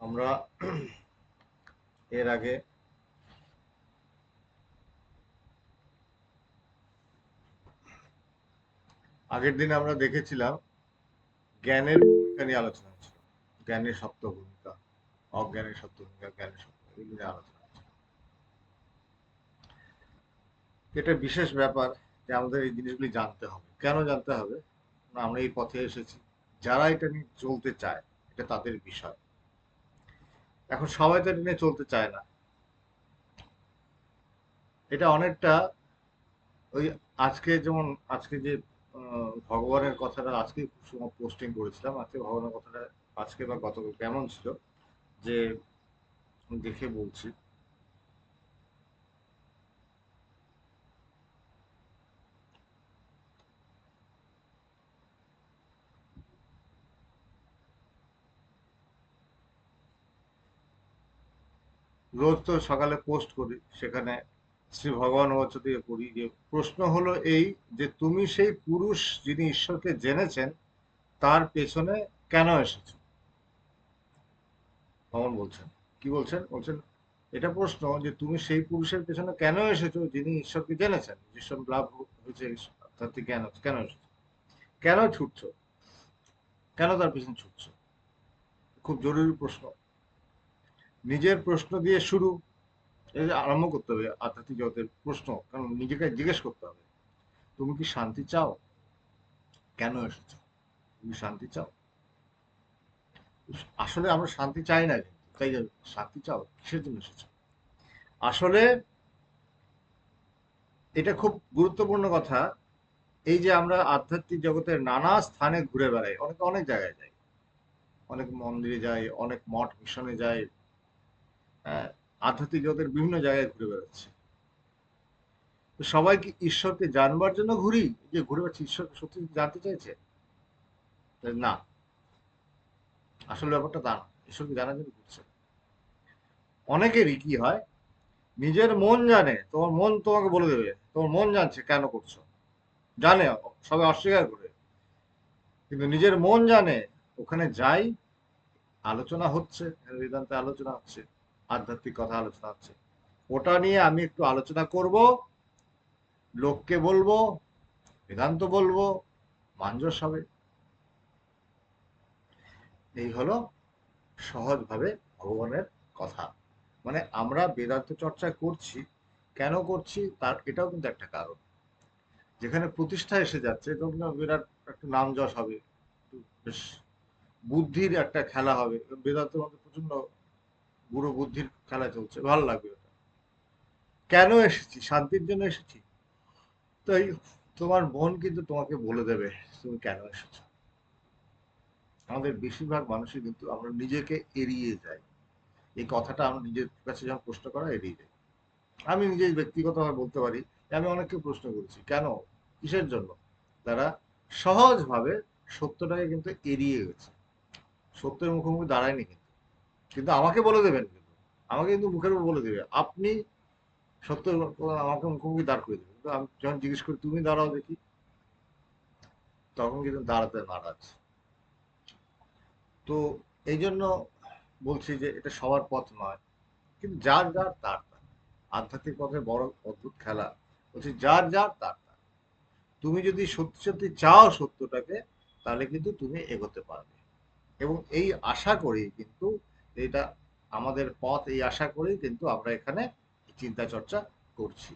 আমরা এর আগে আগের দিন আমরা দেখেছিলাম জ্ঞানের ভূমিকা নিয়ে আলোচনা হচ্ছিল। জ্ঞানের সপ্ত ভূমিকা অজ্ঞানের সপ্ত ভূমিকা জ্ঞানের সপ্ত এগুলো নিয়ে আলোচনা এটা বিশেষ ব্যাপার যে আমাদের এই জিনিসগুলি জানতে হবে। কেন জানতে হবে? আমরা এই পথে এসেছি। যারা এটা নিয়ে চলতে চায়, এটা তাদের বিষয়। এখন সবাই তো নিয়ে চলতে চায় না। এটা অনেকটা ওই আজকে যেমন, আজকে যে ভগবানের কথাটা আজকে পোস্টিং করেছিলাম, আজকে ভগবানের কথাটা আজকে বা গতকাল কেমন ছিল যে, দেখে বলছি। রোজ তো সকালে পোস্ট করি, সেখানে শ্রী ভগবান বাচ্চ দিয়ে পড়ি যে, প্রশ্ন হলো এই যে, তুমি সেই পুরুষ যিনি ঈশ্বরকে জেনেছেন, তার পেছনে কেন এসেছ? ভগবান বলছেন। কি বলছেন? বলছেন, এটা প্রশ্ন যে, তুমি সেই পুরুষের পেছনে কেন এসেছ যিনি ঈশ্বরকে জেনেছেন? ঈশ্বর লাভ হয়েছে, তার থেকে কেন কেন এসেছ? কেন ছুটছো? কেন তার পেছনে ছুটছো? খুব জরুরি প্রশ্ন। নিজের প্রশ্ন দিয়ে শুরু আরম্ভ করতে হবে, আধ্যাত্মিক জগতের প্রশ্ন, কারণ নিজেকে জিজ্ঞেস করতে হবে। তুমি কি শান্তি চাও? কেন এসেছ? তুমি শান্তি চাও? আসলে আমরা শান্তি চাই না, তাই শান্তি চাও, কিসের জন্য এসেছ? আসলে এটা খুব গুরুত্বপূর্ণ কথা, এই যে আমরা আধ্যাত্মিক জগতের নানা স্থানে ঘুরে বেড়াই, অনেক অনেক জায়গায় যাই। অনেক মন্দিরে যাই, অনেক মঠ মিশনে যাই আধ্যাত্মিক জগতের বিভিন্ন জায়গায় ঘুরে বেড়াচ্ছি। তো সবাই কি ঈশ্বরকে জানবার জন্য ঘুরি, যে ঘুরে বেড়াচ্ছি ঈশ্বরকে সত্যি জানতে চাইছে? না। আসল ব্যাপারটা তা ঈশ্বরকে জানার জন্য ঘুরছে। অনেকেরই কি হয়, নিজের মন জানে, তোমার মন তোমাকে বলে দেবে, তোমার মন জানছে কেন করছ? জানে, সবাই অস্বীকার করে। কিন্তু নিজের মন জানে, ওখানে যাই, আলোচনা হচ্ছে বেদান্তে আলোচনা হচ্ছে। আধ্যাত্মিক কথা আলোচনা হচ্ছে। ওটা নিয়ে আমি একটু আলোচনা করব, লোককে বলব, বেদান্ত বলব মাঞ্জস হবে এই হলো সহজভাবে ভগবানের কথা। মানে আমরা বেদান্ত চর্চা করছি, কেন করছি তার এটাও কিন্তু একটা কারণ। যেখানে প্রতিষ্ঠা এসে যাচ্ছে তখন বিরাট একটা নাম যশ হবে বেশ বুদ্ধির একটা খেলা হবে। বেদান্তের মধ্যে প্রচণ্ড বুড়ো বুদ্ধির খেলা চলছে, ভালো লাগবে ওটা কেন এসেছি? শান্তির জন্য এসেছি? তো এই তোমার মন কিন্তু তোমাকে বলে দেবে, তুমি কেন এসেছ? আমাদের বেশিরভাগ মানুষই কিন্তু আমরা নিজেকে এড়িয়ে যাই। এই কথাটা আমরা নিজের কাছে যখন প্রশ্ন করা এড়িয়ে যাই। আমি নিজে ব্যক্তিগতভাবে বলতে পারি আমি অনেককে প্রশ্ন করেছি, কেন? কিসের জন্য? তারা সহজভাবে সত্যটাকে কিন্তু এড়িয়ে গেছে। সত্যের মুখোমুখি দাঁড়ায়নি কিন্তু আমাকে বলে দেবেন আমাকে কিন্তু মুখের উপর বলে দেবে। আপনি সত্য আমাকে মুখোমুখি দাঁড় করে দেবেন। কিন্তু আমি যখন জিজ্ঞেস করি, তুমি দাঁড়াও দেখি। তখন কিন্তু দাঁড়াতে নারাজ। তো এই জন্য বলছি যে এটা সবার পথ নয়। কিন্তু যার যার তার তার। আধ্যাত্মিক পথে বড় অদ্ভুত খেলা। বলছি, যার যার তার তার। তুমি যদি সত্যি সত্যি চাও সত্যটাকে, তাহলে কিন্তু তুমি এগোতে পারবে। এবং এই আশা করি কিন্তু এটা আমাদের পথ এই আশা করেই কিন্তু আমরা এখানে চিন্তা চর্চা করছি।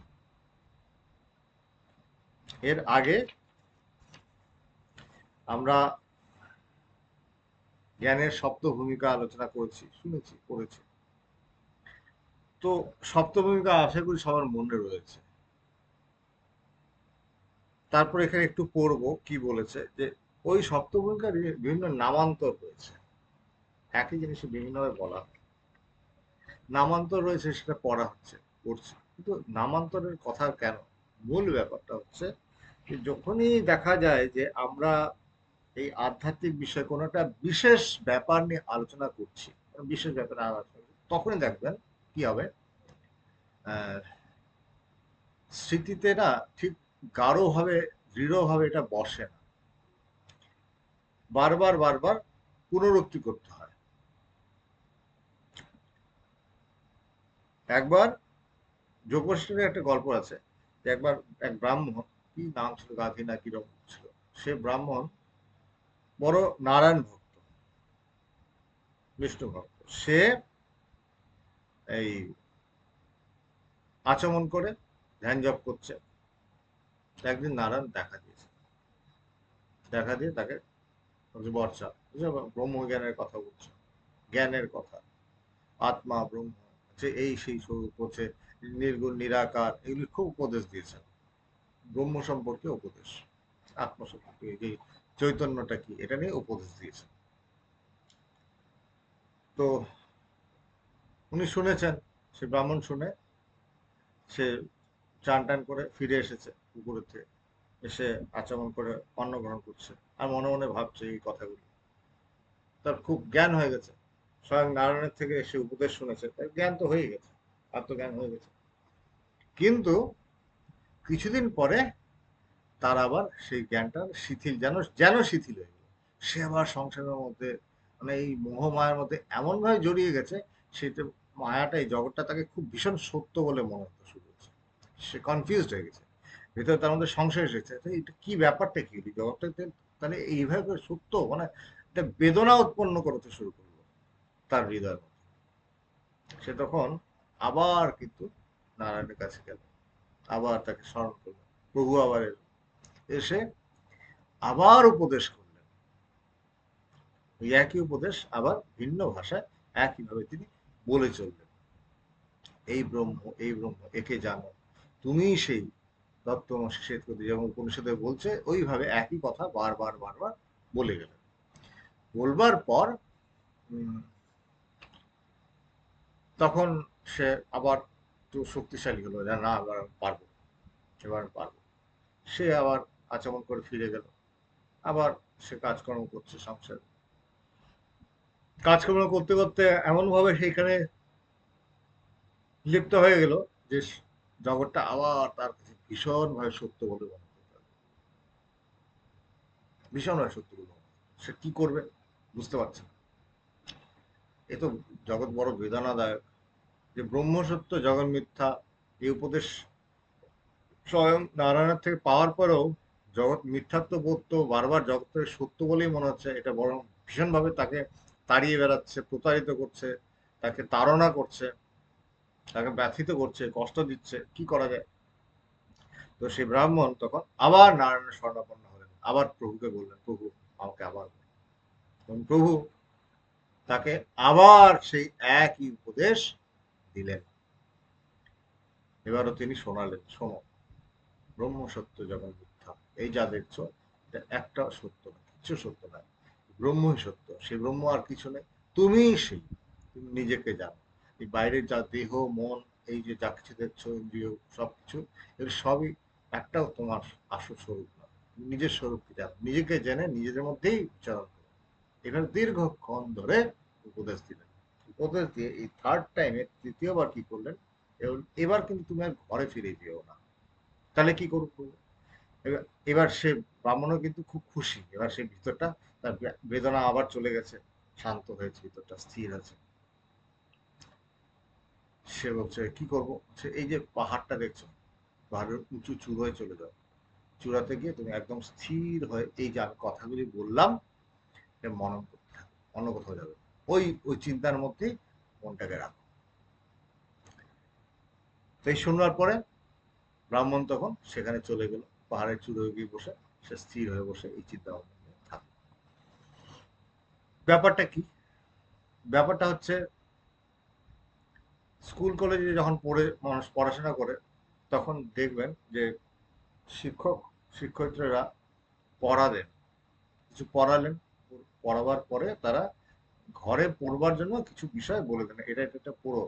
এর আগে আমরা জ্ঞানের সপ্ত ভূমিকা আলোচনা করেছি, শুনেছি করেছি তো সপ্ত ভূমিকা আশা করি সবার মনে রয়েছে। তারপর এখানে একটু পড়ব কি বলেছে যে ওই সপ্ত ভূমিকার বিভিন্ন নামান্তর রয়েছে একই জিনিস বিভিন্নভাবে বলা হয়। নামান্তর রয়েছে, সেটা পড়া হচ্ছে, পড়ছে। কিন্তু নামান্তরের কথা কেন? মূল ব্যাপারটা হচ্ছে যখনই দেখা যায় যে আমরা এই আধ্যাত্মিক বিষয় কোনো একটা বিশেষ ব্যাপার নিয়ে আলোচনা করছি বিশেষ ব্যাপারে আলোচনা তখনই দেখবেন কি হবে? স্মৃতিতে না ঠিক গাঢ়ভাবে, দৃঢ়ভাবে এটা বসে না। বারবার বারবার পুনরুক্তি করতে হয়। একবার যোগবশিষ্ঠের একটা গল্প আছে যে একবার এক ব্রাহ্মণ, কি নাম ছিল গাধী না কীরকম ছিল, সে ব্রাহ্মণ বড় নারায়ণ ভক্ত, বিষ্ণু ভক্ত। সে এই আচমন করে ধ্যান জপ করছে। একদিন নারায়ণ দেখা দিয়েছে। দেখা দিয়ে তাকে বর্ষা, বুঝলে বা- ব্রহ্মজ্ঞানের কথা বলছে, জ্ঞানের কথা। আত্মা ব্রহ্ম যে এই সেই হচ্ছে নির্গুণ, নিরাকার, এগুলি খুব উপদেশ দিয়েছেন। ব্রহ্ম সম্পর্কে উপদেশ। আত্ম সম্পর্কে যে চৈতন্যটা কি, এটা নিয়ে উপদেশ দিয়েছেন। তো উনি শুনেছেন, সে ব্রাহ্মণ শুনে সে চান টান করে ফিরে এসেছে পুকুরের এসে আচমন করে অন্ন গ্রহণ করছে। আর মনে মনে ভাবছে এই কথাগুলি। তার খুব জ্ঞান হয়ে গেছে। স্বয়ং নারায়ণের থেকে সে উপদেশ শুনেছে। তার জ্ঞান তো হয়ে গেছে, আত্মজ্ঞান হয়ে গেছে। কিন্তু কিছুদিন পরে তার আবার সেই জ্ঞানটা শিথিল, যেন যেন শিথিল হয়ে গেল। সে আবার সংসারের মধ্যে মানে এই মোহ মায়ার মধ্যে এমনভাবে জড়িয়ে গেছে সেটা মায়াটা, এই জগৎটা তাকে খুব ভীষণ সত্য বলে মনে হতে শুরু হয়েছে সে কনফিউজড হয়ে গেছে। ভেতরে তার মধ্যে সংশয় এসেছে এটা কি ব্যাপারটা কি? জগৎটা তাহলে এইভাবে সত্য মানে একটা বেদনা উৎপন্ন করতে শুরু করল। তার মধ্যে সে তখন আবার কিন্তু নারায়ণের কাছে গেল। আবার তাকে স্মরণ করল। প্রভু আবার এলো। এসে আবার উপদেশ করলেন। ওই একই উপদেশ আবার ভিন্ন ভাষায় একইভাবে তিনি বলে চললেন। এই ব্রহ্ম এই ব্রহ্ম, একে জানো। তুমি সেই দত্তমসি শ্বেতকতি যেমন উপনিষদে বলছে, ওইভাবে একই কথা বারবার বারবার বলে গেলেন। বলবার পর তখন সে আবার একটু শক্তিশালী হলো যে, না, এবার পারব এবার পারব সে আবার আচমন করে ফিরে গেল। আবার সে কাজকর্ম করছে সংসার। কাজকর্ম করতে করতে এমন ভাবে সেখানে লিপ্ত হয়ে গেল যে, জগৎটা আবার তার কাছে ভীষণ ভাবে সত্য বলে মনে করতে লাগল। ভীষণ ভাবে সত্য বলে সে কি করবে বুঝতে পারছে না। এ তো জগৎ বড় বেদনাদায়ক যে ব্রহ্ম সত্য জগৎ মিথ্যা এই উপদেশ স্বয়ং নারায়ণের থেকে পাওয়ার পরেও জগৎ মিথ্যাত্ব বোধ তো বারবার জগতের সত্য বলেই মনে হচ্ছে, এটা বরং ভীষণভাবে তাকে তাড়িয়ে বেড়াচ্ছে, প্রতারিত করছে, তাকে তাড়না করছে, তাকে ব্যথিত করছে, কষ্ট দিচ্ছে, কি করা যায়? তো সেই ব্রাহ্মণ তখন আবার নারায়ণের স্বর্ণাপন্ন হলেন, আবার প্রভুকে বললেন, প্রভু, আমাকে আবার প্রভু তাকে আবার সেই একই উপদেশ দিলেন। এবারও তিনি শোনালেন, শোনো, ব্রহ্ম সত্য যখন মিথ্যা, এই যা দেখছ, এটা একটা সত্য না কিছু সত্য না। ব্রহ্মই সত্য সেই ব্রহ্ম আর কিছু নেই, তুমিই সেই, তুমি নিজেকে জানো। এই বাইরের যা দেহ, মন, এই যে যা কিছু দেখছ, ইন্দ্রিয়, সবকিছু, এর সবই একটাও তোমার আসল স্বরূপ নয় নিজের স্বরূপকে জানো, নিজেকে জেনে নিজেদের মধ্যেই উচ্চারণ করো। এখানে দীর্ঘক্ষণ ধরে উপদেশ দিলেন। উপদেশ দিয়ে এই থার্ড টাইমে তৃতীয়বার কি করলেন? এবার- কিন্তু তুমি আর ঘরে ফিরে যেও না। তাহলে কি করব? এবার- সে ব্রাহ্মণও কিন্তু খুব খুশি। এবার সে ভিতরটা তার বেদনা আবার চলে গেছে। শান্ত হয়েছে, ভিতরটা স্থির আছে। সে বলছে, কি করব? সে এই যে পাহাড়টা দেখছ, পাহাড়ের উঁচু চূড়ায় চলে যাও। চূড়াতে গিয়ে তুমি একদম স্থির হয়ে এই যে আমি কথাগুলি বললাম থাকো অন্য কোথাও যাবে। ওই ওই চিন্তার মধ্যেই মনটাকে রাখো। তো এই শোনার পরে ব্রাহ্মণ তখন সেখানে চলে গেল, পাহাড়ের চূড়োয় গিয়ে বসে, সে স্থির হয়ে বসে এই চিন্তা ভাবনা ব্যাপারটা কি? ব্যাপারটা হচ্ছে, স্কুল কলেজে যখন পড়ে, মানুষ পড়াশোনা করে, তখন দেখবেন যে শিক্ষক, শিক্ষয়িত্রীরা পড়ালেন, কিছু পড়ালেন পড়াবার পরে তারা ঘরে পড়বার জন্য কিছু বিষয় বলে দেন। এটা এটা পড়ো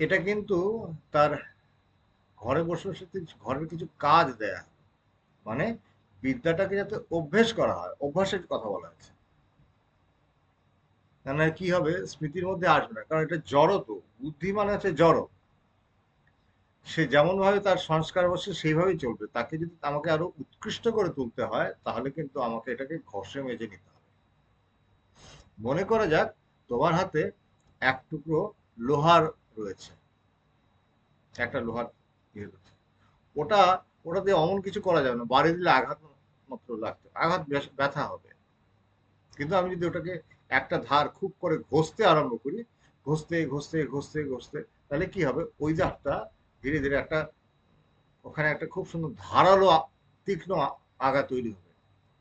এটা কিন্তু তার ঘরে বসে বসে ঘরের কিছু কাজ দেয়া। মানে বিদ্যাটাকে যাতে অভ্যেস করা হয়, অভ্যাসের কথা বলা আছে মানে কি হবে, স্মৃতির মধ্যে আসবে না। কারণ এটা জড় তো বুদ্ধি মানে হচ্ছে জড়। সে যেমন ভাবে তার সংস্কার বসে সেইভাবেই চলবে, তাকে যদি আমাকে আরও উৎকৃষ্ট করে তুলতে হয়, তাহলে কিন্তু আমাকে এটাকে ঘষে মেজে নিতে হবে। মনে করা যাক, তোমার হাতে এক টুকরো লোহার রয়েছে। একটা লোহার ইয়ে রয়েছে। ওটা ওটা দিয়ে অমন কিছু করা যাবে না। বাড়ি দিলে আঘাত মাত্র লাগবে আঘাত ব্যথা হবে। কিন্তু আমি যদি ওটাকে একটা ধার খুব করে ঘষতে আরম্ভ করি ঘষতে ঘষতে ঘষতে ঘষতে তাহলে কি হবে? ওই ধারটা ধীরে ধীরে একটা, ওখানে একটা খুব সুন্দর ধারালো তীক্ষ্ণ আগা তৈরি হবে।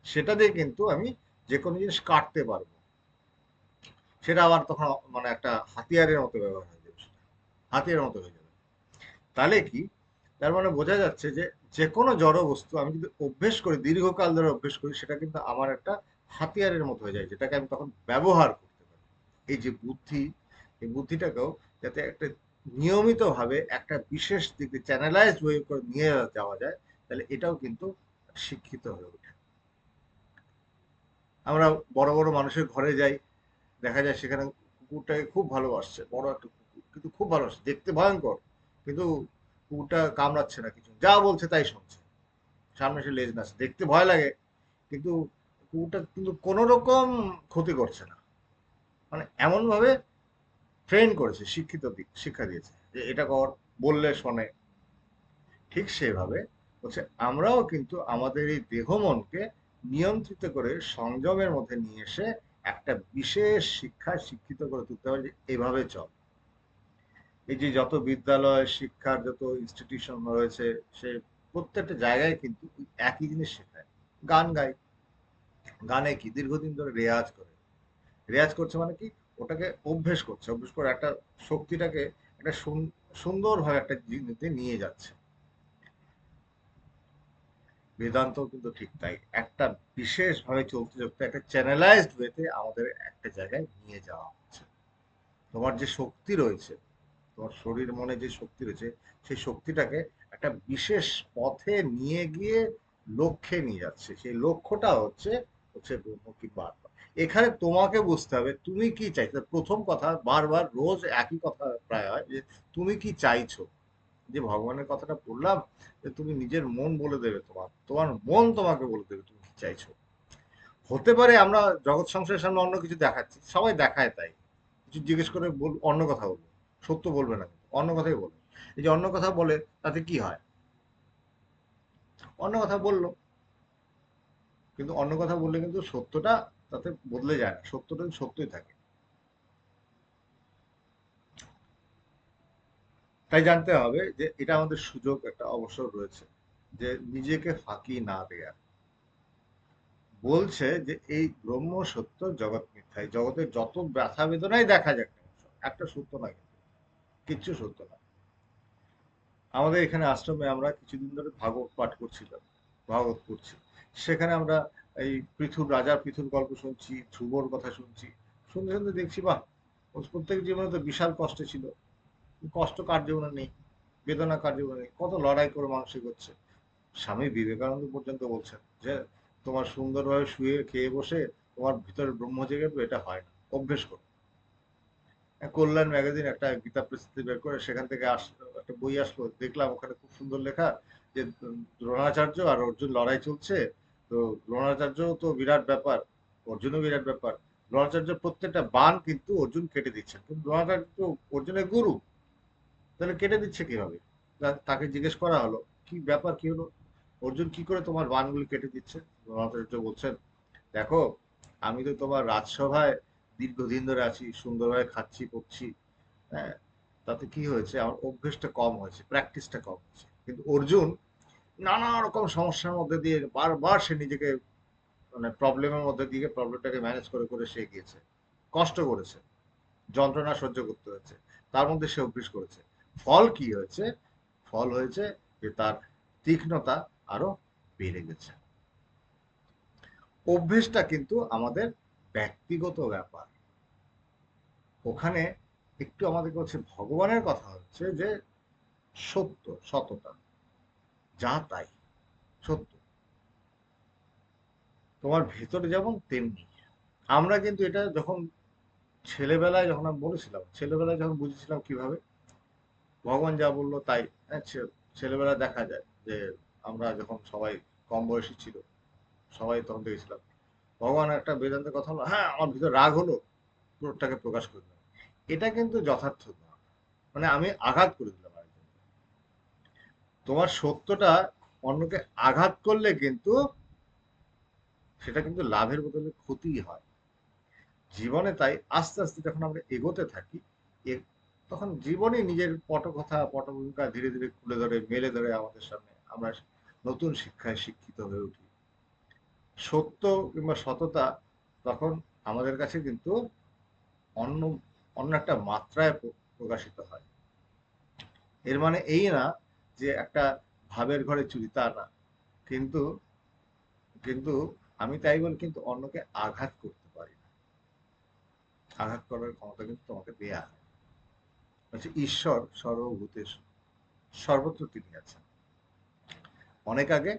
সেটা দিয়ে কিন্তু আমি যে কোনো জিনিস কাটতে পারব। সেটা আবার তখন মানে একটা হাতিয়ারের মতো ব্যবহার হয়ে যাবে সেটা। হাতিয়ারের মতো হয়ে যাবে। তাহলে কি? তার মানে বোঝা যাচ্ছে যে যে কোনো জড় বস্তু আমি যদি অভ্যেস করি, দীর্ঘকাল ধরে অভ্যেস করি, সেটা কিন্তু আমার একটা হাতিয়ারের মতো হয়ে যায়, যেটাকে আমি তখন ব্যবহার করতে পারি। এই যে বুদ্ধি, এই বুদ্ধিটাকেও যাতে একটা নিয়মিতভাবে একটা বিশেষ দিকে চ্যানেলাইজড ওয়ে করে নিয়ে যাওয়া যায়, তাহলে এটাও কিন্তু শিক্ষিত হয়ে ওঠে। আমরা বড় বড় মানুষের ঘরে যাই, দেখা যায় সেখানে কুকুরটাকে খুব ভালোবাসছে, বড় একটা কুকুর, কিন্তু খুব ভালোবাসছে দেখতে ভয়ঙ্কর, কিন্তু কুকুরটা কামড়াচ্ছে না কিছু, যা বলছে তাই শুনছে। সামনে সে লেজ নাচছে দেখতে ভয় লাগে, কিন্তু কুকুরটা কিন্তু কোনো রকম ক্ষতি করছে না। মানে এমন ভাবে ট্রেন করেছে, শিক্ষিত দিক শিক্ষা দিয়েছে। যে এটা কর, বললে শোনে। ঠিক সেভাবে হচ্ছে আমরাও কিন্তু আমাদের এই দেহ মনকে নিয়ন্ত্রিত করে সংযমের মধ্যে নিয়ে এসে একটা বিশেষ শিক্ষায় শিক্ষিত করে তুলতে হবে যে এভাবে চল। এই যে যত বিদ্যালয়, শিক্ষার যত ইনস্টিটিউশন রয়েছে, সে প্রত্যেকটা জায়গায় কিন্তু একই জিনিস শেখায়। গান গায় গানে কি? দীর্ঘদিন ধরে রেয়াজ করে। রেয়াজ করছে মানে কি? ওটাকে অভ্যেস করছে, অভ্যেস করে একটা শক্তিটাকে একটা সুন- সুন্দরভাবে একটা জিনিসে নিয়ে যাচ্ছে। বেদান্ত কিন্তু ঠিক তাই। একটা বিশেষভাবে চলতে চলতে একটা চ্যানেলাইজড ওয়েতে আমাদের একটা জায়গায় নিয়ে যাওয়া হচ্ছে। তোমার যে শক্তি রয়েছে, তোমার শরীর মনে যে শক্তি রয়েছে, সেই শক্তিটাকে একটা বিশেষ পথে নিয়ে গিয়ে লক্ষ্যে নিয়ে যাচ্ছে। সেই লক্ষ্যটা হচ্ছে হচ্ছে ব্রহ্ম কিংবা আত্মা এখানে তোমাকে বুঝতে হবে, তুমি কি চাইছো? প্রথম কথা, বারবার রোজ একই কথা প্রায় হয় যে, তুমি কি চাইছো? যে ভগবানের কথাটা বললাম, যে তুমি নিজের মন বলে দেবে তোমার তোমার মন তোমাকে বলে দেবে তুমি কি চাইছো? হতে পারে আমরা জগৎ সংসারের সামনে অন্য কিছু দেখাচ্ছি, সবাই দেখায় তাই। কিছু জিজ্ঞেস করে বল, অন্য কথা বলব, সত্য বলবে না অন্য কথাই বলবে। এই যে অন্য কথা বলে, তাতে কি হয়? অন্য কথা বলল, কিন্তু অন্য কথা বললে কিন্তু সত্যটা তাতে বদলে যায় না, সত্যটা সত্যই থাকে। তাই জানতে হবে যে এটা আমাদের সুযোগ, একটা অবসর রয়েছে, যে নিজেকে ফাঁকি না দেয়া। বলছে যে এই ব্রহ্ম সত্য জগৎ মিথ্যা জগতের যত ব্যথা বেদনাই দেখা যাক একটা সত্য না কিন্তু, কিচ্ছু সত্য না আমাদের এখানে আশ্রমে আমরা কিছুদিন ধরে ভাগবত পাঠ করছিলাম, ভাগবত করছি সেখানে আমরা এই পৃথুর রাজার পৃথুর গল্প শুনছি, ধ্রুবর কথা শুনছি। শুনতে শুনতে দেখছি, বাহ, ওর প্রত্যেক জীবনে তো বিশাল কষ্ট ছিল। কষ্ট কার জীবনে নেই? বেদনা কার জীবনে নেই? কত লড়াই করে মানুষ করছে। স্বামী বিবেকানন্দ পর্যন্ত বলছেন যে, তোমার সুন্দরভাবে শুয়ে খেয়ে বসে তোমার ভিতরে ব্রহ্ম জেগে এটা হয় না। অভ্যেস করো। কল্যাণ ম্যাগাজিন একটা গীতা প্রস্তুতি বের করে সেখান থেকে আস, একটা বই আসলো। দেখলাম ওখানে খুব সুন্দর লেখা যে, দ্রোণাচার্য আর অর্জুন লড়াই চলছে। তো দ্রোণাচার্য তো বিরাট ব্যাপার, অর্জুনও বিরাট ব্যাপার। দ্রোণাচার্য প্রত্যেকটা বান কিন্তু অর্জুন কেটে দিচ্ছেন কিন্তু দ্রোণাচার্য অর্জুনের গুরু, তাহলে কেটে দিচ্ছে কীভাবে? তাকে জিজ্ঞেস করা হলো, কি ব্যাপার, কি হলো? অর্জুন কি করে তোমার বানগুলি কেটে দিচ্ছে? দ্রোণাচার্য বলছেন, দেখো, আমি তো তোমার রাজসভায় দীর্ঘদিন ধরে আছি, সুন্দরভাবে খাচ্ছি, পড়ছি। হ্যাঁ তাতে কি হয়েছে? আমার অভ্যেসটা কম হয়েছে প্র্যাকটিসটা কম হয়েছে। কিন্তু অর্জুন নানা রকম সমস্যার মধ্যে দিয়ে বারবার সে নিজেকে মানে প্রবলেমের মধ্যে দিয়ে প্রবলেমটাকে ম্যানেজ করে করে সে গিয়েছে কষ্ট করেছে। যন্ত্রণা সহ্য করতে হয়েছে। তার মধ্যে সে অভ্যেস করেছে। ফল কি হয়েছে? ফল হয়েছে যে তার তীক্ষ্ণতা আরও বেড়ে গেছে। অভ্যেসটা কিন্তু আমাদের ব্যক্তিগত ব্যাপার। ওখানে একটু আমাদের হচ্ছে ভগবানের কথা হচ্ছে যে সত্য, সততা। যা তাই সত্য। তোমার ভেতরে যেমন তেমনি। আমরা কিন্তু এটা যখন ছেলেবেলায় যখন আমি বলেছিলাম ছেলেবেলায় যখন বুঝেছিলাম কীভাবে ভগবান যা বলল তাই। হ্যাঁ, ছে- ছেলেবেলায় দেখা যায় যে আমরা যখন সবাই কম বয়সী ছিল সবাই তখন দেখেছিলাম ভগবান একটা বেদান্তের কথা হলো হ্যাঁ আমার ভিতরে রাগ হলো পুরোটাকে প্রকাশ করে দিলাম। এটা কিন্তু যথার্থ মানে আমি আঘাত করে দিলাম। তোমার সত্যটা অন্যকে আঘাত করলে কিন্তু সেটা কিন্তু লাভের বদলে ক্ষতি হয়। জীবনে তাই আস্তে আস্তে যখন আমরা এগোতে থাকি তখন জীবনে নিজের পটকথা, পটভূমিকা ধীরে ধীরে খুলে ধরে, মেলে ধরে আমাদের সামনে আমরা নতুন শিক্ষায় শিক্ষিত হয়ে উঠি। সত্য কিংবা সততা তখন আমাদের কাছে কিন্তু অন্য অন্য একটা মাত্রায় প্রকাশিত হয়। এর মানে এই না যে একটা ভাবের ঘরে চুরি তা না। কিন্তু কিন্তু আমি তাই বলি কিন্তু অন্যকে আঘাত করতে পারি না। আঘাত করার ক্ষমতা কিন্তু তোমাকে দেয়া হয়। হচ্ছে ঈশ্বর সর্বভূতের সর্বত্র তিনি আছেন। অনেক আগে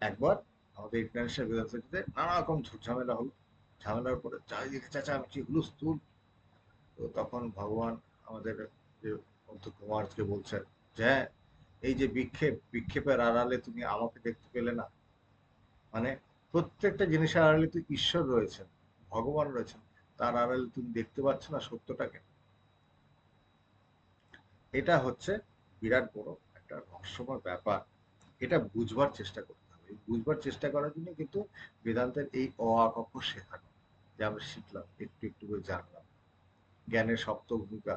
একবার আমাদের ইন্টারন্যাশনাল ইউনিভার্সিটিতে নানা রকম ঝামেলা হলো। ঝামেলার পরে চারিদিকে চাচা আমি হুলস্থুল। তো তখন ভগবান আমাদের যে কুমারকে বলছেন যে হ্যাঁ, এই যে বিক্ষেপ, বিক্ষেপের আড়ালে তুমি আমাকে দেখতে পেলে না। মানে প্রত্যেকটা জিনিসের আড়ালে তো ঈশ্বর রয়েছেন, ভগবান রয়েছেন, তার আড়ালে তুমি দেখতে পাচ্ছ না সত্যটাকে। এটা হচ্ছে বিরাট বড় একটা রহস্যময় ব্যাপার। এটা বুঝবার চেষ্টা করতে হবে। বুঝবার চেষ্টা করার জন্য কিন্তু বেদান্তের এই অকক্ষ শেখানো, যে আমরা শিখলাম, একটু একটু করে জানলাম। জ্ঞানের সপ্ত ভূমিকা,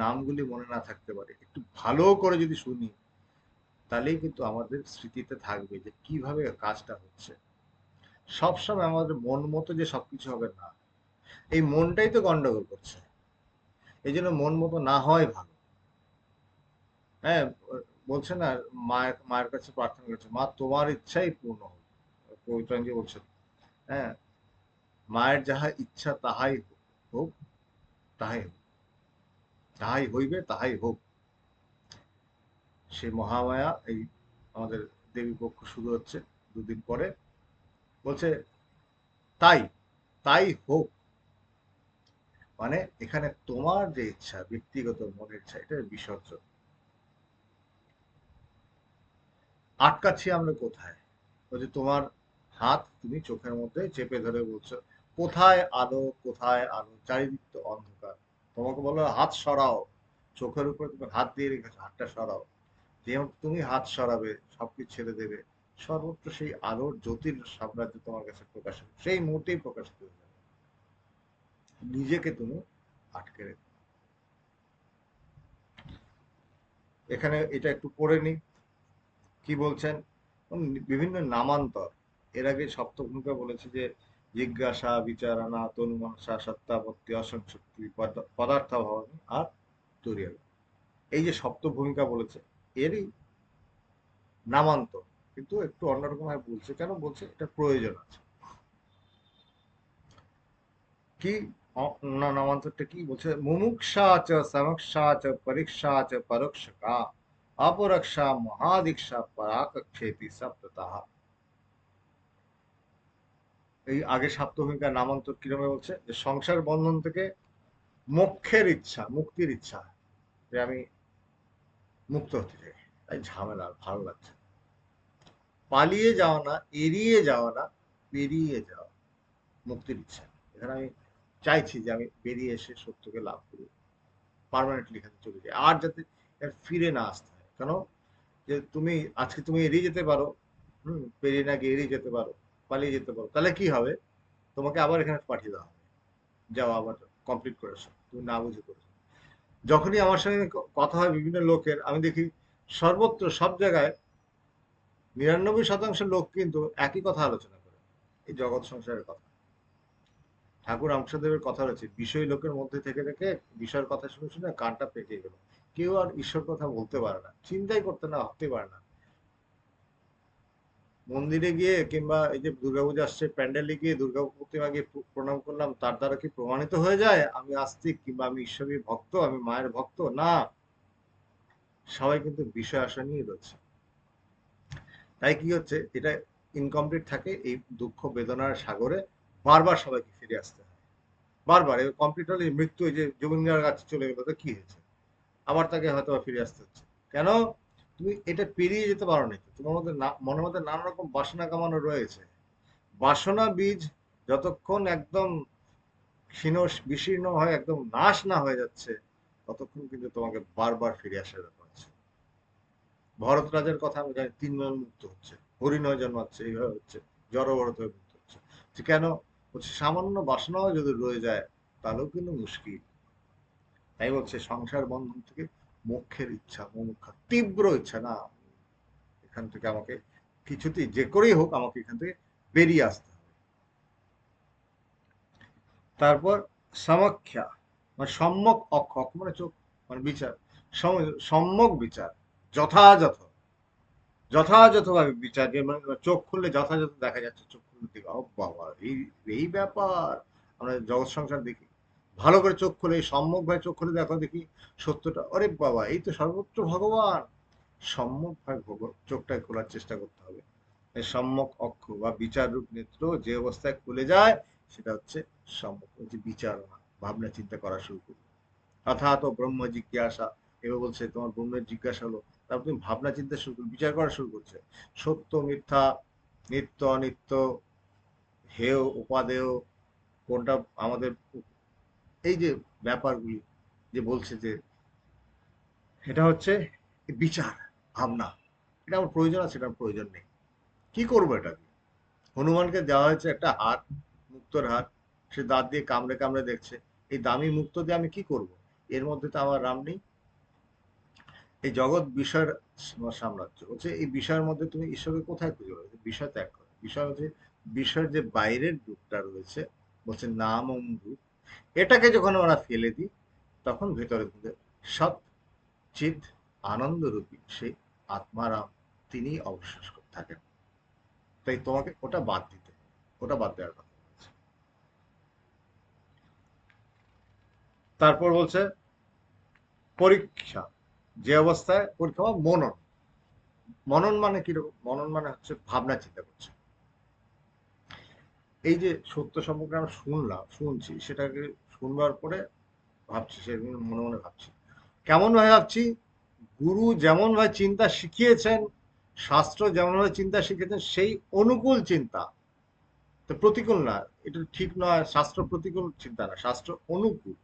নামগুলি মনে না থাকতে পারে। একটু ভালো করে যদি শুনি তাহলেই কিন্তু আমাদের স্মৃতিতে থাকবে যে কীভাবে কাজটা হচ্ছে। সবসময় আমাদের মন মতো যে সবকিছু হবে না, এই মনটাই তো গন্ডগোল করছে। এই জন্য মন মতো না হয় ভালো। হ্যাঁ বলছে না, মায়ের মায়ের কাছে প্রার্থনা করছে, মা, তোমার ইচ্ছাই পূর্ণ হোক। বলছেন হ্যাঁ মায়ের যাহা ইচ্ছা তাহাই হোক তাহাই হোক। তাহাই হইবে তাহাই হোক। সে মহামায়া, এই আমাদের দেবী পক্ষ শুরু হচ্ছে দুদিন পরে। বলছে, তাই তাই হোক। মানে এখানে তোমার যে ইচ্ছা, ব্যক্তিগত মনের ইচ্ছা, এটা বিসর্জন। আটকাচ্ছি আমরা কোথায়? বলছে তোমার হাত তুমি চোখের মধ্যে চেপে ধরে বলছো, কোথায় আলো কোথায় আলো, চারিদিক তো অন্ধকার। তোমাকে বলো হাত সরাও। চোখের উপরে তুমি হাত দিয়ে রেখেছো, হাতটা সরাও। তুমি হাত সরাবে, সবকিছু ছেড়ে দেবে। সর্বত্র সেই আলোর জ্যোতির সাম্রাজ্য তোমার কাছে প্রকাশিত সেই মুহূর্তেই প্রকাশিত হয়ে যাবে। নিজেকে তুমি আটকে রেখো। এখানে এটা একটু পড়ে নি কি বলছেন? বিভিন্ন নামান্তর। এর আগে সপ্তভূমিকা বলেছে যে, জিজ্ঞাসা বিচারণা তনুমনসা সত্তাপত্তি অসংশক্তি পদার্থ, ভাবন আর তরিয়াল এই যে সপ্ত ভূমিকা বলেছে এরই নামান্তর। কিন্তু একটু অন্যরকম ভাবে বলছে, কেন বলছে? এটা প্রয়োজন আছে। কি নামান্তরটা কি বলছে? মুমুক্ষা চ, সমক্ষা চ, পরীক্ষা চ পরোক্ষকা অপরক্ষা, মহাদীক্ষা পরাকক্ষেতি এই আগে সাপ্তভূমিকা নামান্তর কিরমে বলছে? যে সংসার বন্ধন থেকে মোক্ষের ইচ্ছা, মুক্তির ইচ্ছা। যে আমি মুক্ত হতে চাই। তাই ঝামেলা ভালো লাগছে পালিয়ে যাওয়া না, এড়িয়ে যাওয়া না, পেরিয়ে যাওয়া। মুক্তির ইচ্ছা। এখানে আমি চাইছি যে আমি বেরিয়ে এসে সত্যকে লাভ করি। পারমানেন্টলি এখানে চলে যাই। আর যাতে ফিরে না আসতে হয়। কেন? যে তুমি, আজকে তুমি এড়িয়ে যেতে পারো। হম, পেরিয়ে না গিয়ে এড়িয়ে যেতে পারো, পালিয়ে যেতে পারো। তাহলে কি হবে? তোমাকে আবার এখানে পাঠিয়ে দেওয়া হবে। যাও আবার কমপ্লিট করেছ। তুমি না বুঝে করেছ। যখনই আমার সঙ্গে কথা হয় বিভিন্ন লোকের, আমি দেখি সর্বত্র সব জায়গায় নিরানব্বই শতাংশ লোক কিন্তু একই কথা আলোচনা করে। এই জগৎ সংসারের কথা। ঠাকুর অংশদেবের কথা রয়েছে, বিষয় লোকের মধ্যে থেকে থেকে বিষয়ের কথা শুনে শুনে কানটা পেকে গেল। কেউ আর ঈশ্বর কথা বলতে পারে না, চিন্তাই করতে না হতে পারে না। মন্দিরে গিয়ে কিংবা এই যে দুর্গাপূজা আসছে, প্যান্ডেলে গিয়ে দুর্গা প্রতিমা গিয়ে প্রণাম করলাম, তার দ্বারা কি প্রমাণিত হয়ে যায়? আমি আস্তিক কিংবা আমি ঈশ্বরের ভক্ত, আমি মায়ের ভক্ত? না। সবাই কিন্তু বিষয় আসা নিয়ে রয়েছে। তাই কি হচ্ছে? এটা ইনকমপ্লিট থাকে এই দুঃখ বেদনার সাগরে। বারবার সবাইকে ফিরে আসতে হয়। বারবার। কমপ্লিট হলে মৃত্যু, এই যে জমিনগার কাছে চলে গেলো, তো কি হয়েছে? আবার তাকে হয়তো ফিরে আসতে হচ্ছে। কেন? তুমি এটা পেরিয়ে যেতে পারো নাকি? তোমার মধ্যে মনের মধ্যে নানা রকম বাসনা কামানো রয়েছে। বাসনা বীজ যতক্ষণ একদম ক্ষীণ বিশীর্ণ হয়ে, একদম নাশ না হয়ে যাচ্ছে, ততক্ষণ কিন্তু তোমাকে বারবার ফিরে আসার ব্যাপার আছে। ভরত রাজের কথা আমি জানি তিনজন মুক্ত হচ্ছে। হরিণয় জন্মাচ্ছে, এইভাবে হচ্ছে। জড়ভরত হয়ে মুক্ত হচ্ছে। কেন? হচ্ছে সামান্য বাসনাও যদি রয়ে যায়, তাহলেও কিন্তু মুশকিল। তাই বলছে, সংসার বন্ধন থেকে মোক্ষের ইচ্ছা মুমুক্ষা তীব্র ইচ্ছা না এখান থেকে আমাকে কিছুতেই যে করেই হোক আমাকে এখান থেকে বেরিয়ে আসতে হবে। তারপর সমক্ষা মানে সম্যক অক্ষ অক্ষ মানে চোখ মানে বিচার, সম- সম্যক বিচার, যথাযথ, যথাযথভাবে বিচার, যে মানে চোখ খুললে যথাযথ দেখা যাচ্ছে, চোখ খুললে ও বাবা এই এই ব্যাপার। আমরা জগৎ সংসার দেখি ভালো করে চোখ খুলে, সম্যক ভাবে চোখ খুলে দেখো দেখি সত্যটা। আরে বাবা, এই তো সর্বত্র ভগবান। সম্যক ভাবে ভগ- চোখটাকে খোলার চেষ্টা করতে হবে। এই সম্যক অক্ষ বা বিচার রূপ নেত্র যে অবস্থায় খুলে যায়, সেটা হচ্ছে সম্যক হচ্ছে বিচারণা, ভাবনা চিন্তা করা শুরু করবে। অর্থাৎ ব্রহ্ম জিজ্ঞাসা, এবার বলছে, তোমার ব্রহ্মের জিজ্ঞাসা হলো, তারপর তুমি ভাবনা চিন্তা শুরু করবে, বিচার করা শুরু করছে। সত্য, মিথ্যা, নিত্য, অনিত্য, হেয়, উপাদেয়, কোনটা আমাদের এই যে ব্যাপারগুলি যে বলছে যে এটা হচ্ছে বিচার ভাবনা এটা আমার প্রয়োজন আছে এটা প্রয়োজন নেই। কি করব এটা হনুমানকে দেওয়া হয়েছে একটা হাত মুক্তর হাত সে দাঁত দিয়ে কামড়ে কামড়ে দেখছে। এই দামি মুক্ত দিয়ে আমি কি করব? এর মধ্যে তো আমার রাম নেই। এই জগৎ বিষয়ের সাম্রাজ্য হচ্ছে এই বিষয়ের মধ্যে তুমি ঈশ্বরকে কোথায় খুঁজে পাবে? বিষয় ত্যাগ করো। বিষয় হচ্ছে বিষয়ের যে বাইরের রূপটা রয়েছে বলছে নাম রূপ এটাকে যখন আমরা ফেলে দিই, তখন ভেতরে মধ্যে সৎ চিত আনন্দ রূপী সেই আত্মারাম তিনি অবশেষ থাকেন। তাই তোমাকে ওটা বাদ দিতে ওটা বাদ দেওয়ার কথা। তারপর বলছে, পরীক্ষা। যে অবস্থায় পরীক্ষা মনন। মনন মানে কীরকম মনন মানে হচ্ছে ভাবনা চিন্তা করছে। এই যে সত্য সম্পর্কে আমরা শুনলাম, শুনছি, সেটাকে শুনবার পরে ভাবছি সেগুলো মনে মনে ভাবছি। কেমন ভাবে ভাবছি? গুরু যেমন ভাবে চিন্তা শিখিয়েছেন, শাস্ত্র যেমন ভাবে চিন্তা শিখিয়েছেন, সেই অনুকূল চিন্তা। তো প্রতিকূল না, এটা ঠিক নয়, শাস্ত্র প্রতিকূল চিন্তা না, শাস্ত্র অনুকূল।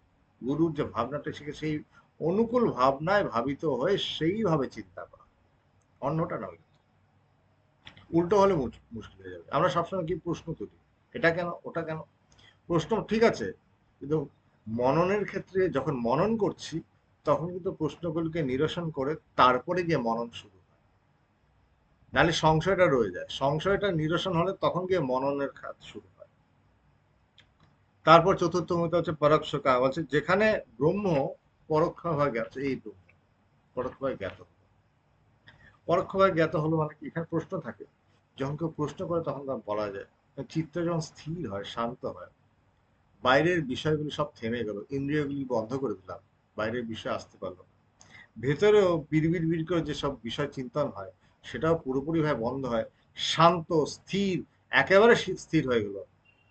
গুরুর যে ভাবনাটা শিখে, সেই অনুকূল ভাবনায় ভাবিত হয়ে সেইভাবে চিন্তা করা। অন্যটা নয় উল্টো হলে মুশ- মুশকিল হয়ে যাবে। আমরা সবসময় কি প্রশ্ন তুলি এটা কেন, ওটা কেন? প্রশ্ন ঠিক আছে, কিন্তু মননের ক্ষেত্রে যখন মনন করছি, তখন কিন্তু প্রশ্নগুলিকে নিরসন করে তারপরে গিয়ে মনন শুরু হয়। নাহলে সংশয়টা রয়ে যায়। সংশয়টা নিরসন হলে তখন গিয়ে মননের কাজ শুরু হয়। তারপর চতুর্থ মত হচ্ছে পরোক্ষকা বলছে, যেখানে ব্রহ্ম পরোক্ষভাবে জ্ঞাত এই ব্রহ্ম পরোক্ষভাবে জ্ঞাত। পরোক্ষভাবে জ্ঞাত হলো মানে এখানে প্রশ্ন থাকে। যখন কেউ প্রশ্ন করে, তখন তার বলা যায়। চিত্ত যখন স্থির হয়, শান্ত হয়। বাইরের বিষয়গুলি সব থেমে গেল, ইন্দ্রিয়গুলি বন্ধ করে দিলাম, বাইরের বিষয় আসতে পারল ভেতরেও বিড়বিড় বিড় করে যেসব বিষয় চিন্তন হয়, সেটাও পুরোপুরি ভাবে বন্ধ হয়, শান্ত, স্থির, একেবারে স্থির হয়ে গেল।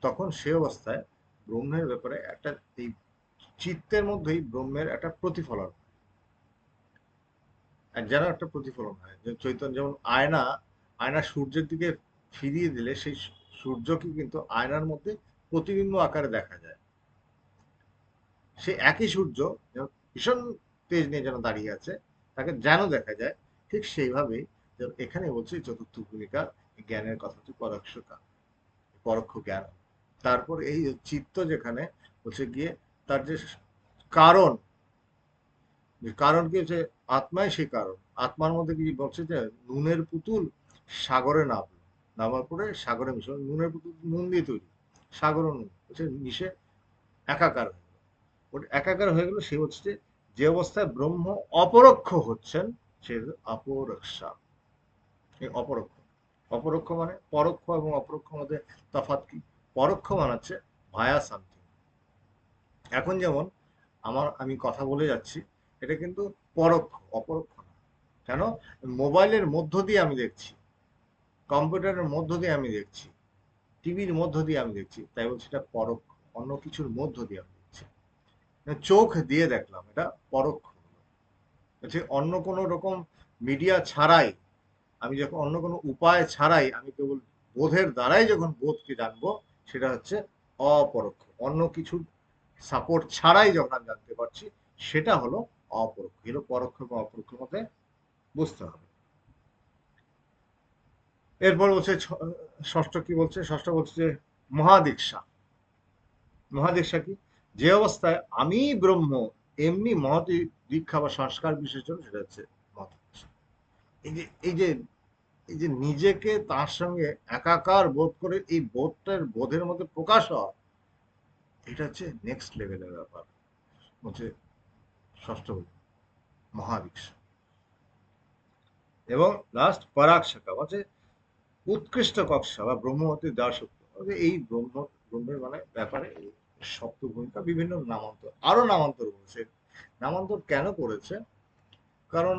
তখন সে অবস্থায় ব্রহ্মের ব্যাপারে একটা এই চিত্তের মধ্যেই ব্রহ্মের একটা প্রতিফলন। যেন একটা প্রতিফলন হয়। চৈতন্য, যেমন আয়না আয়না সূর্যের দিকে ফিরিয়ে দিলে সেই সূর্যকে কিন্তু আয়নার মধ্যে প্রতিবিম্ব আকারে দেখা যায়। সে একই সূর্য ভীষণ তেজ নিয়ে যেন দাঁড়িয়ে আছে, তাকে যেন দেখা যায়, ঠিক সেইভাবেই যেন এখানে বলছে চতুর্থ ভূমিকা জ্ঞানের কথা হচ্ছে পরোক্ষতা, পরোক্ষ জ্ঞান। তারপর এই চিত্ত যেখানে হচ্ছে গিয়ে তার যে কারণ কারণ কি হচ্ছে? আত্মায় সেই কারণ। আত্মার মধ্যে কি বলছে যে নুনের পুতুল সাগরে নামলো নামার পরে সাগরে মিশে নুনের নুন দিয়ে তৈরি। সাগর নুন, হচ্ছে মিশে একাকার ওটা একাকার হয়ে গেল সে হচ্ছে যে অবস্থায় ব্রহ্ম অপরোক্ষ হচ্ছেন, সে অপরক্ষা। এই অপরোক্ষ। অপরোক্ষ মানে পরোক্ষ এবং অপরোক্ষ মধ্যে তফাৎ কি? পরোক্ষ মানে হচ্ছে ভায়া সামথিং এখন যেমন আমার, আমি কথা বলে যাচ্ছি, এটা কিন্তু পরোক্ষ, অপরোক্ষ কেন? মোবাইলের মধ্য দিয়ে আমি দেখছি। কম্পিউটারের মধ্য দিয়ে আমি দেখছি, টিভির মধ্য দিয়ে আমি দেখছি, তাই বলছি এটা পরোক্ষ, অন্য কিছুর মধ্য দিয়ে আমি দেখছি। চোখ দিয়ে দেখলাম, এটা পরোক্ষ। হচ্ছে অন্য কোনো রকম মিডিয়া ছাড়াই, আমি যখন অন্য কোনো উপায় ছাড়াই, আমি কেবল বোধের দ্বারাই যখন বোধকে জানব, সেটা হচ্ছে অপরোক্ষ। অন্য কিছুর সাপোর্ট ছাড়াই যখন আমি জানতে পারছি, সেটা হলো অপরোক্ষ। এগুলো পরোক্ষ বা অপরোক্ষ মতে বুঝতে হবে। এরপর বলছে ষষ্ঠ কি বলছে? ষষ্ঠ বলছে যে মহাদীক্ষা। মহাদীক্ষা কি? যে অবস্থায় আমি ব্রহ্ম, এমনি মহতি দীক্ষা বা সংস্কার বিশেষ সেটা হচ্ছে এই যে এই যে এই যে নিজেকে তার সঙ্গে একাকার বোধ করে এই বোধটার বোধের মধ্যে প্রকাশ হওয়া, এটা হচ্ছে নেক্সট লেভেলের ব্যাপার। হচ্ছে ষষ্ঠ মহাদীক্ষা। এবং লাস্ট পরাগ শাখা হচ্ছে উৎকৃষ্ট কক্সা বা ব্রহ্মবতী দাসত্ব এই ব্রহ্ম, ব্রহ্মের মানে ব্যাপারে সপ্ত ভূমিকা বিভিন্ন নামান্তর, আরও নামান্তর করেছে নামান্তর কেন করেছে? কারণ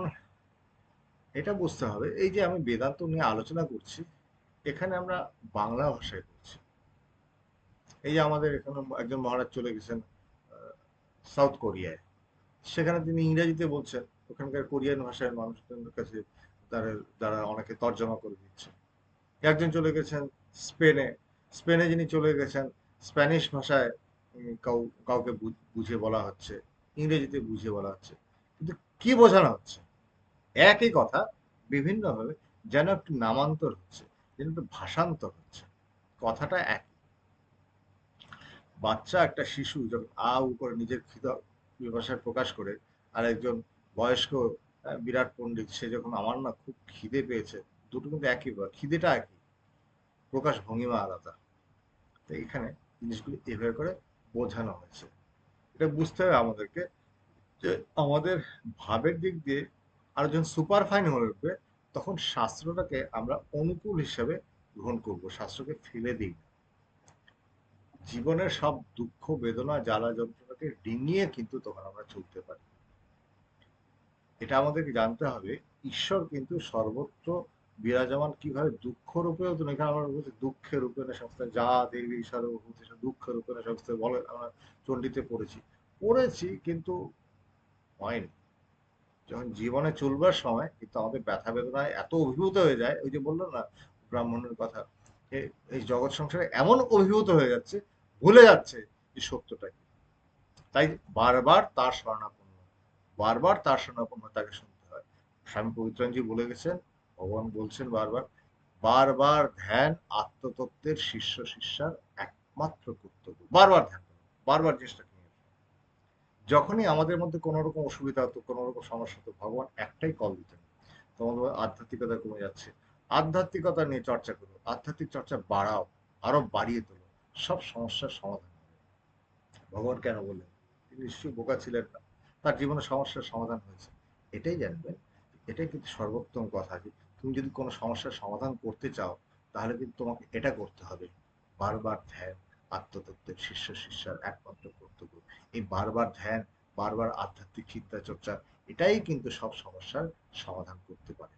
এটা বুঝতে হবে, এই যে আমি বেদান্ত নিয়ে আলোচনা করছি, এখানে আমরা বাংলা ভাষায় করছি। এই যে আমাদের এখানে একজন মহারাজ চলে গেছেন সাউথ কোরিয়ায়। সেখানে তিনি ইংরেজিতে বলছেন, ওখানকার কোরিয়ান ভাষায় মানুষদের কাছে তারা যারা অনেকে তর্জমা করে দিচ্ছে। একজন চলে গেছেন স্পেনে স্পেনে যিনি চলে গেছেন, স্প্যানিশ ভাষায় কাউ, কাউকে বুঝে বলা হচ্ছে, ইংরেজিতে বুঝে বলা হচ্ছে। কিন্তু কি বোঝানো হচ্ছে? একই কথা বিভিন্নভাবে যেন একটু নামান্তর হচ্ছে, যেন একটু ভাষান্তর হচ্ছে। কথাটা এক বাচ্চা একটা শিশু যখন আ উ করে নিজের খিদ প্রকাশ করে আর একজন বয়স্ক বিরাট পণ্ডিত, সে যখন আমার না খুব খিদে পেয়েছে দুটো কিন্তু একই খিদেটা একই। প্রকাশ ভঙ্গিমা আলাদা। তো এখানে জিনিসগুলো এভাবে করে বোঝানো হয়েছে। এটা বুঝতে হবে আমাদেরকে যে আমাদের ভাবের দিক দিয়ে আর যখন সুপার ফাইন হয়ে উঠবে, তখন শাস্ত্রটাকে আমরা অনুকূল হিসাবে গ্রহণ করব, শাস্ত্রকে ফেলে দিই জীবনের সব দুঃখ, বেদনা, জ্বালা, যন্ত্রণাকে ডিঙিয়ে কিন্তু তখন আমরা চলতে পারি। এটা আমাদেরকে জানতে হবে, ঈশ্বর কিন্তু সর্বত্র বিরাজমান কীভাবে দুঃখ রূপেও তো এখানে আমরা বলছি দুঃখের রূপে সংস্থা যা দেবী ঈশ্বর দুঃখের রূপে সংস্থা বলে আমরা চণ্ডীতে পড়েছি। পড়েছি, কিন্তু হয়নি। যখন জীবনে চলবার সময়, কিন্তু আমাদের ব্যথা বেদনায় এত অভিভূত হয়ে যায়, ওই যে বলল না, ব্রাহ্মণের কথা এই জগৎ সংসারে এমন অভিভূত হয়ে যাচ্ছে, ভুলে যাচ্ছে যে সত্যটা কি তাই বারবার তার শরণাপন্ন, বারবার তার শরণাপন্ন তাকে শুনতে হয়। স্বামী পবিত্রানজি বলে গেছেন ভগবান বলছেন বারবার বারবার ধ্যান আত্মতত্ত্বের শিষ্য শিষ্যার একমাত্র কর্তব্য। বারবার ধ্যান বারবার চেষ্টা যখনই আমাদের মধ্যে কোনো রকম অসুবিধা হতো কোনো রকম সমস্যা হতো, ভগবান একটাই কল দিতেন। তোমাদের আধ্যাত্মিকতা কমে যাচ্ছে। আধ্যাত্মিকতা নিয়ে চর্চা করো আধ্যাত্মিক চর্চা বাড়াও, আরও বাড়িয়ে তোলো, সব সমস্যার সমাধান ভগবান কেন বললেন? তিনি নিশ্চয়ই বোকা ছিলেন না। তার জীবনে সমস্যার সমাধান হয়েছে। এটাই জানবেন, এটাই কিন্তু সর্বোত্তম কথা যে তুমি যদি কোনো সমস্যার সমাধান করতে চাও, তাহলে কিন্তু তোমাকে এটা করতে হবে। বারবার ধ্যান, আত্মতত্ত্বের শিষ্য শিষ্যার একমাত্র কর্তব্য। এই বারবার ধ্যান, বারবার আধ্যাত্মিক চিন্তা চর্চা, এটাই কিন্তু সব সমস্যার সমাধান করতে পারে।